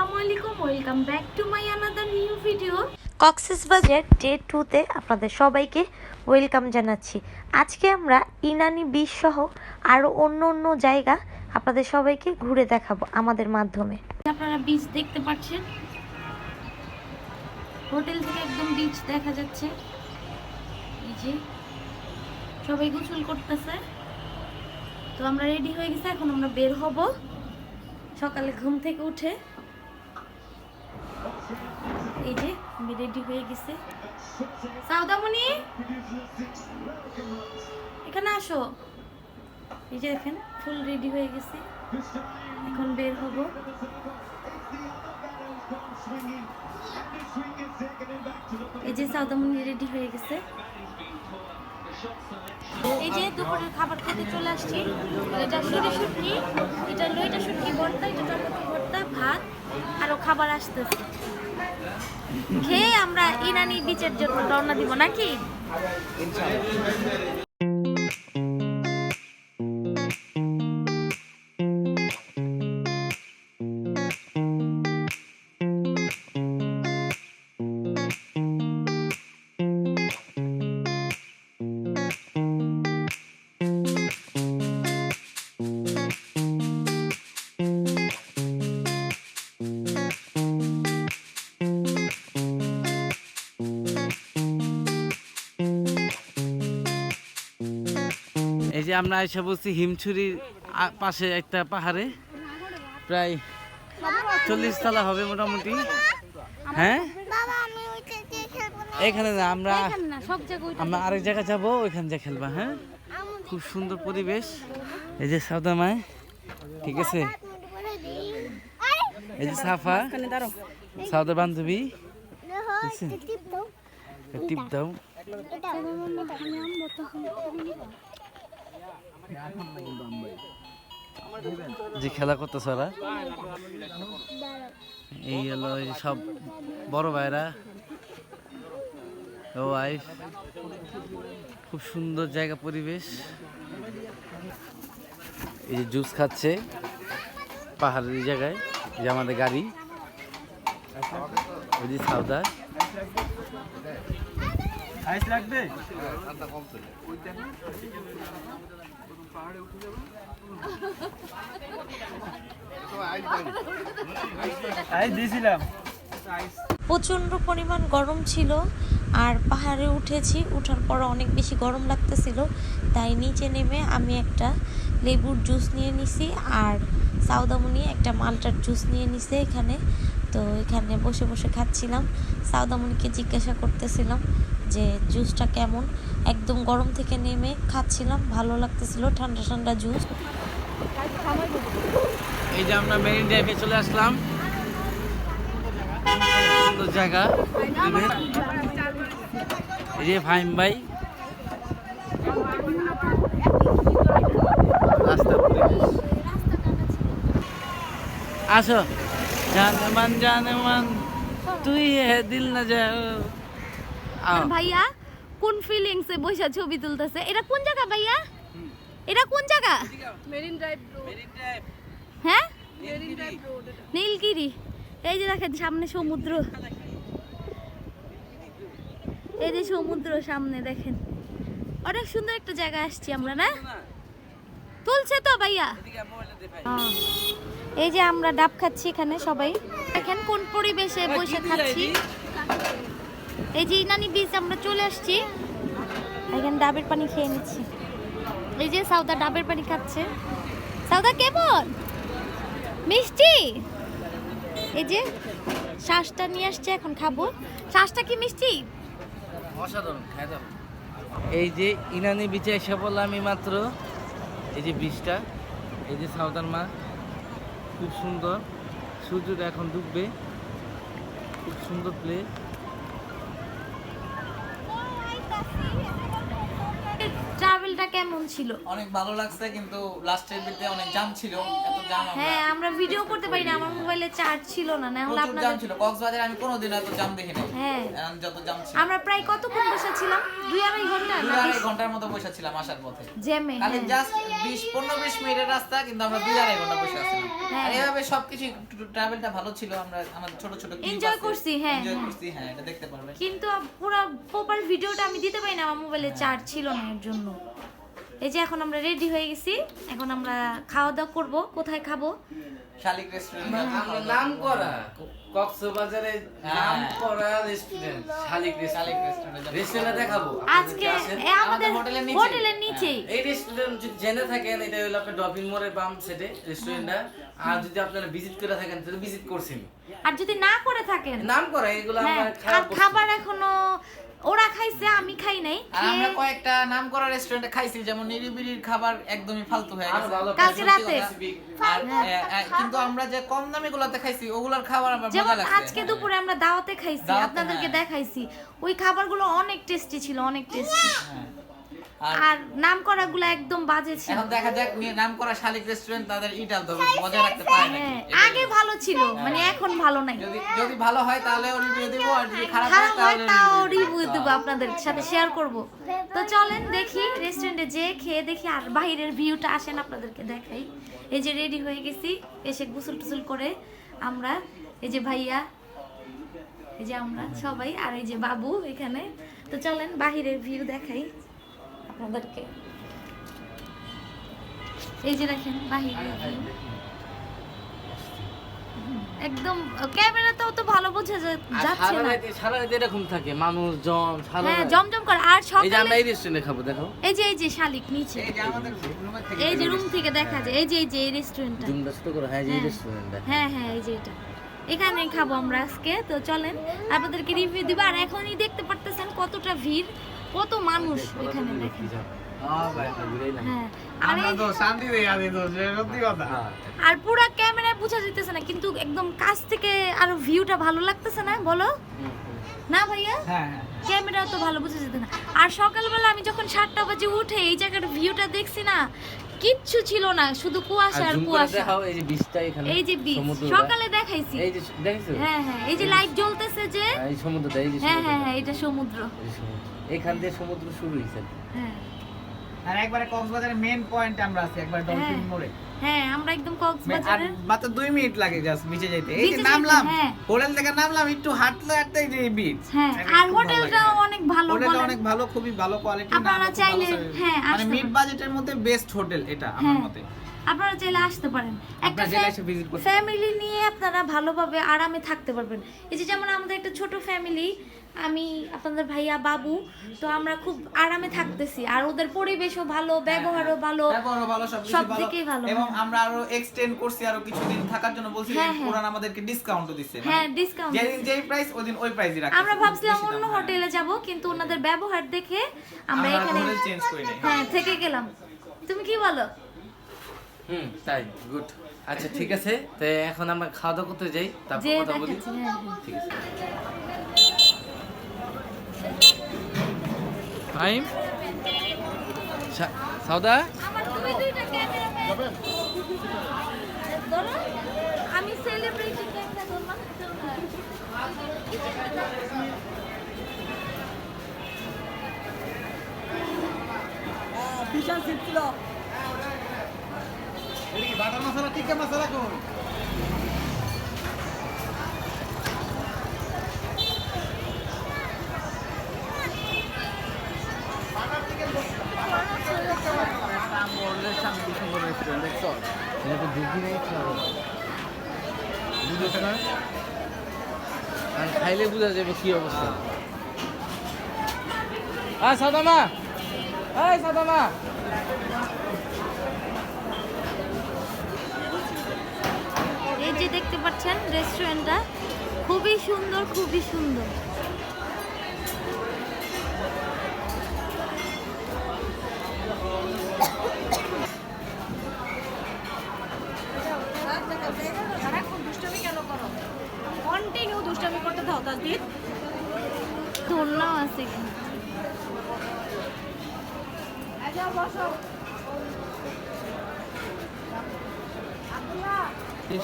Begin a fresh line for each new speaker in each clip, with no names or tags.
আসসালামু আলাইকুম welcome back to my another new video
Cox's Bazar day টুতে আপনাদের সবাইকে ওয়েলকাম জানাচ্ছি। আজকে আমরা ইনানি বিচ সহ আরও অন্য অন্য জায়গা আপনাদের সবাইকে ঘুরে দেখাবো আমাদের মাধ্যমে।
আপনারা বিচ দেখতে পাচ্ছেন। হোটেল থেকে একদম বিচ দেখা যাচ্ছে। এই যে সবাই গোসল করতেছে। তো আমরা রেডি হয়ে গেছি এখন আমরা বের হব। সকালে ঘুম থেকে উঠে এই যে, আমি রেডি হয়ে গেছি। সাউদামণি এখানে আসো। এই যে দেখেন ফুল রেডি হয়ে গেছি। এখন বের হব। এই যে সাউদামণি রেডি হয়ে গেছে। এই যে দুপুরের খাবার খেতে চলে আসছি। এটা সুরি শুটকি, এটা লইটা শুটকি ভর্তা, এটা টমেটো ভর্তা, ভাত আরও খাবার আসতেছে। খেয়ে আমরা ইরানি বিচের জন্য রওনা দিব নাকি?
যে আমরা এসে বলছি হিমছুরির আ- পাশে একটা পাহাড়ে প্রায় চল্লিশ তলা হবে মোটামুটি হ্যাঁ এখানে না আমরা
এখানে না সব জায়গায়
আমরা আরেক জায়গায় যাব ওইখান যা খেলবা হ্যাঁ খুব সুন্দর পরিবেশ এই যে সাউদা মায় ঠিক আছে এই যে সাফা সাউদার বান্ধবী? টিপ দাও যে খেলা করতেছ ওরা। এই হলো সব বড় ভাইরা, ও ওয়াইফ খুব সুন্দর জায়গা, পরিবেশ। এই যে জুস খাচ্ছে পাহাড়ের জায়গায় যে আমাদের গাড়ি। ওই যে সাউদা।
প্রচণ্ড পরিমাণ গরম ছিল আর পাহাড়ে উঠেছি উঠার পর অনেক বেশি গরম লাগতেছিল তাই নিচে নেমে আমি একটা লেবুর জুস নিয়ে নিছি আর সাউদামণি একটা মালটার জুস নিয়ে নিছে এখানে। তো এখানে বসে বসে খাচ্ছিলাম। সাউদামণিকে জিজ্ঞাসা করতেছিলাম যে জুসটা কেমন? একদম গরম থেকে নেমে খাচ্ছিলাম ভালো লাগতেছিল ঠান্ডা ঠান্ডা জুস
এই যে আমরা মেরিন ড্রাইভে চলে আসলাম। সুন্দর জায়গা। এই যে ফাইম ভাই। রাস্তা পরিবেশ। আসো। জানে মান জানে মান তুই হে দিল না যা আও।
ভাইয়া কোন ফিলিংস এ বসে ছবি তুলতেছে? এটা কোন জায়গা ভাইয়া? এটা কোন জায়গা?
মেরিন ড্রাইভ
হ্যাঁ? Marine drive road Nilgiri. এই যে দেখেন সামনে সমুদ্র। এই যে সমুদ্র সামনে দেখেন। অনেক সুন্দর একটা জায়গা আসছি আমরা না? তুলছে তো ভাইয়া। এই যে আমরা ডাব খাচ্ছি এখানে সবাই। দেখেন কোন পরিবেশে বসে খাচ্ছি। এই যে ইনানি বীজ, আমরা চলে আসছি। এখানে ডাবের পানি খেয়ে নিচ্ছি। এই যে সাউদা ডাবের পানি খাচ্ছে। সাউদা, কেমন? মিষ্টি? এই যে শ্বাসটা নিয়ে আসছে, এখন খাব। শ্বাসটা কি মিষ্টি?
অসাধারণ এই যে ইনানি বিচে এসে বললাম আমি মাত্র। এই যে বীজটা, এই যে সাউদার মা। খুব সুন্দর। সূর্যটা এখন ডুববে। খুব সুন্দর প্লেস
ট্রাভেলটা কেমন ছিল?
অনেক ভালো লাগছে কিন্তু লাস্টের বিতে অনেক জাম ছিল এত জাম আমরা
হ্যাঁ আমরা ভিডিও করতে পারি না আমার মোবাইলে চার্জ ছিল না না হলে
প্রচুর জ্যাম ছিল কক্সবাজারে আমি কোনোদিন এত জ্যাম দেখি নাই
হ্যাঁ
যত জ্যাম ছিল।
আমরা প্রায় কতক্ষণ বসেছিলাম? দুই আড়াই ঘণ্টা
দুই
না
আড়াই ঘণ্টার মতো বসে ছিলাম আসার পথে
জ্যামে হ্যাঁ।
জাস্ট বিশ পনেরো বিশ মিনিটের রাস্তা কিন্তু আমরা দুই আড়াই ঘণ্টা বসে আছিলাম।
হ্যাঁ।
আর এভাবে সবকিছু ট্রাভেলটা ভালো ছিল আমরা আমাদের ছোট ছোট
Enjoy করছি, হ্যাঁ,
এনজয়
হ্যাঁ।
করছি হ্যাঁ এটা দেখতে পারবেন।
কিন্তু পুরো প্রপার ভিডিওটা আমি দিতে পারি না আমার মোবাইলে
হ্যাঁ।
চার্জ ছিল না এর জন্য। এই যে এখন আমরা রেডি হয়ে গেছি। এখন আমরা খাওয়া দাওয়া করব। কোথায় খাব?
শালিক রেস্টুরেন্ট
আমরা নাম করা। কক্সবাজারে
হ্যাঁ।
নাম করা রেস্টুরেন্ট শালিক
শালিক
রেস্টুরেন্ট
রেস্টুরেন্ট
রেস্টুরেন্টে দেখাবো।
আজকে আমাদের
হোটেলের নিচে।
হোটেলের নিচেই।
এই রেস্টুরেন্ট যদি জেনে থাকেন এটা হলো আপনার ডপিং মোড়ের বাম সেটে রেস্টুরেন্টটা আর যদি আপনারা ভিজিট করে থাকেন তাহলে ভিজিট করছেন
আর যদি না করে থাকেন
নাম করা এগুলো
হ্যাঁ
আমরা
খাবার এখনও ওরা খাইছে খাই নাই
আর আমরা কয়েকটা নাম করা রেস্টুরেন্টে খাইছি যেমন নিরিবিলির খাবার একদমই ফালতু হয়ে গেছে
কালকে রাতে।
কিন্তু আমরা যে কম দামি গুলাতে খাইছি ওগুলার খাবার আমার মজা লাগছে
আজকে দুপুরে আমরা দাওয়াতে খাইছি আপনাদেরকে
হ্যাঁ।
দেখাইছি ওই খাবারগুলো অনেক টেস্টি ছিল অনেক টেস্টি
হ্যাঁ। আর
নাম করাগুলো একদম বাজে ছিল।
এখন দেখা যাক নাম করা শালিক রেস্টুরেন্ট তাদের ইটা বজায় রাখতে পারে নাকি?
হ্যাঁ আগে ভালো ছিল মানে এখন ভালো নাই।
যদি যদি ভালো হয় তাহলে রিভিউ দেব আর যদি খারাপ হয় তাহলে
তাও
review দেব।
আপনাদের সাথে শেয়ার করব। তো চলেন দেখি রেস্টুরেন্টে যেয়ে খেয়ে দেখি আর বাইরের ভিউটা আসেন আপনাদেরকে দেখাই। এই যে রেডি হয়ে গেছি এসে গোসল টুসল করে আমরা এই যে ভাইয়া এই যে আমরা সবাই আর এই যে বাবু এখানে। তো চলেন বাহিরের ভিউ দেখাই। আপনাদেরকে। এই যে দেখেন বাহিরের ভিউ একদম ক্যামেরাতেও তো ভালো বোঝা যাচ্ছে না।
সারা রাতে এরকম থাকে মানুষজন সারা
হ্যাঁ। জমজম করে। আর
এই যে আমরা এই রেস্টুরেন্টে খাব দেখো
এই যে এই যে শালিক নিচে।
এই যে আমাদের রুমে থেকে
এই যে রুম থেকে দেখা যায় এই যে এই যে এই রেস্টুরেন্টটা
জুমটা করে হ্যাঁ এই
হ্যাঁ।
রেস্টুরেন্টটা
হ্যাঁ হ্যাঁ এই যে এটা। এখানেই খাব আমরা আজকে। তো চলেন আপনাদেরকে রিভিউ দিব। আর এখনই দেখতে পারতেছেন কতটা ভিড় কত মানুষ এখানে দেখেন। হ্যাঁ আর পুরো ক্যামেরায় বোঝা যেতেছে না কিন্তু একদম কাছ থেকে আরও ভিউটা ভালো লাগতেছে না বলো? না ভাইয়া?
হ্যাঁ হ্যাঁ।
ক্যামেরা তো ভালো বুঝে যেত না। আর সকালবেলা আমি যখন সাতটা বাজে উঠে এই জায়গার ভিউটা দেখছি না কিচ্ছু ছিল না শুধু কুয়াশা আর কুয়াশা।
এই যে বীজটা এখানে
এই যে সকালে দেখাইছি।
এই যে দেখছ?
হ্যাঁ হ্যাঁ এই যে লাইট জ্বলতেছে যে।
এই সমুদ্রটা এই যে
হ্যাঁ হ্যাঁ হ্যাঁ এটা সমুদ্র।
এই সমুদ্র। এখান দিয়ে সমুদ্র শুরু হইছে
হ্যাঁ।
আর একবারে কক্সবাজারের মেন পয়েন্ট আমরা আছি একবার ডলফিন
হ্যাঁ।
মোড়ে।
হ্যাঁ আমরা একদম
আর
কক্সবাজারের
মাত্র দুই মিনিট লাগে জাস্ট নিচে যেতে এই যে নামলাম
হ্যাঁ।
হোটেল থেকে নামলাম একটু হাঁটতে হাঁটতে যে বিচ
হ্যাঁ আর অনেক ভালো
হোটেলটা অনেক ভালো খুবই ভালো কোয়ালিটি
আপনারা চাইলে, হ্যাঁ,
মানে মিড বাজেটের মধ্যে বেস্ট হোটেল এটা আমার
হ্যাঁ।
মতে।
আপনারা চাইলে আসতে পারেন। একটা ফ্যামিলি নিয়ে আপনারা ভালোভাবে আরামে থাকতে পারবেন। এই যে যেমন আমাদের একটা ছোট ফ্যামিলি আমি আপনাদের ভাইয়া বাবু তো আমরা খুব আরামে থাকতেছি। আর ওদের পরিবেশও ভালো ব্যবহারও ভালো
ব্যবহারও ভালো
সব
ভালো।
দিকেই ভালো,
এবং
হ্যাঁ।
আমরা আরও এক্সটেন্ড করছি আরও কিছুদিন থাকার জন্য বলছি
হ্যাঁ, হ্যাঁ।
পুরান আমাদেরকে ডিসকাউন্টও দিচ্ছে মানে
হ্যাঁ ডিসকাউন্ট
যেদিন যেই প্রাইস ওদিন ওই প্রাইসই রাখছে
আমরা ভাবছিলাম অন্য হোটেলে যাব কিন্তু ওনাদের ব্যবহার দেখে আমরা এখানে
চেঞ্জ করে নেই।
হ্যাঁ থেকে গেলাম। তুমি কি বলো?
হুম তাই গুড আচ্ছা ঠিক আছে। তো এখন আমরা খাওয়া দাওয়া করতে যাই তারপর কথা বলি।
হ্যাঁ হ্যাঁ।
ঠিক আছে। টাইম সাউদা
আমার দুই দুইটা ক্যামেরাম্যান ধরো আমি সেলিব্রিটি ক্যামেরা ধরলাম
বাটার মশলা টিক্কা মশলা কোন?
এটা তো দেখি নাই খাব বুঝেছ না আর খাইলে বোঝা যাবে কি অবস্থা আয় সাদামা এই সাদামা
এই যে দেখতে পাচ্ছেন রেস্টুরেন্টটা খুবই সুন্দর খুবই সুন্দর।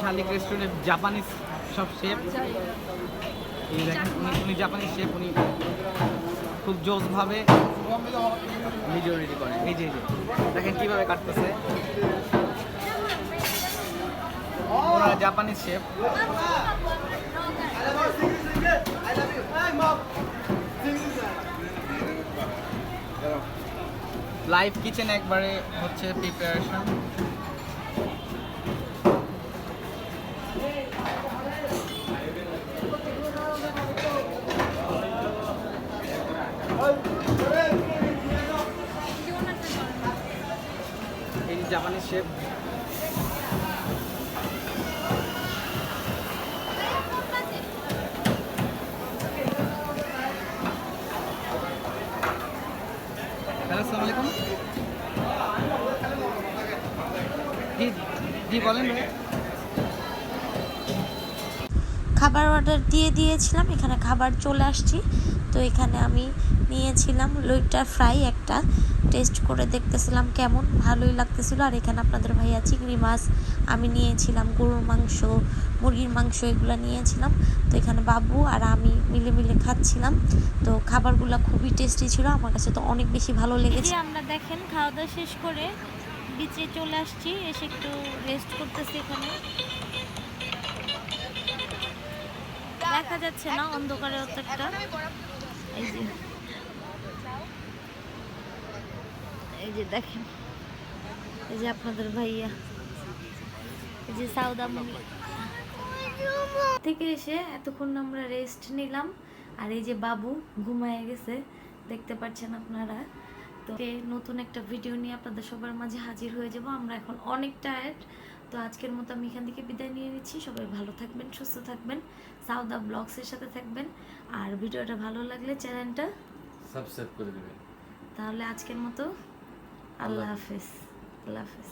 শালিক রেস্টুরেন্টে জাপানিজ সব শেফ এই দেখেন, উনি উনি জাপানিজ শেফ উনি খুব জোসভাবে ভিডিও রেডি করেন এই যে, দেখেন কীভাবে কাটতেছে। ওনারা জাপানিজ শেফ লাইভ কিচেন একবারে হচ্ছে প্রিপারেশন যে জাপানিজ শেফ হ্যালো আসসালামু আলাইকুম জি জি, বলেন
খাবার অর্ডার দিয়ে দিয়েছিলাম, এখানে খাবার চলে আসছি। তো এখানে আমি নিয়েছিলাম লইটা ফ্রাই একটা। টেস্ট করে দেখতেছিলাম কেমন ভালোই লাগতেছিল। আর এখানে আপনাদের ভাইয়া চিংড়ি মাছ আমি নিয়েছিলাম গরুর মাংস মুরগির মাংস এগুলো নিয়েছিলাম। তো এখানে বাবু আর আমি মিলে মিলে খাচ্ছিলাম। তো খাবারগুলো খুবই টেস্টি ছিল আমার কাছে তো অনেক বেশি ভালো লেগেছে।
আমরা দেখেন খাওয়া দাওয়া শেষ করে বিচে চলে আসছি এসে একটু রেস্ট করতেছি এখানে। দেখা যাচ্ছে না অন্ধকারে একটা এই যে দেখেন, এই যে আপনাদের ভাইয়া, এই যে থেকে এসে এতক্ষণ আমরা রেস্ট নিলাম, আর এই যে বাবু ঘুমায় গেছে, দেখতে পাচ্ছেন আপনারা। তো নতুন একটা ভিডিও নিয়ে আপনাদের সবার মাঝে হাজির হয়ে যাব। আমরা এখন অনেক টায়ার্ড তো আজকের মতো আমি এখান থেকে বিদায় নিয়ে নিচ্ছি। সবাই ভালো থাকবেন, সুস্থ থাকবেন। সাউদা ব্লগসের সাথে থাকবেন। আর ভিডিওটা ভালো লাগলে চ্যানেলটা
সাবস্ক্রাইব করে দেবেন।
তাহলে আজকের মতো আল্লাহ হাফেজ। আল্লাহ হাফেজ।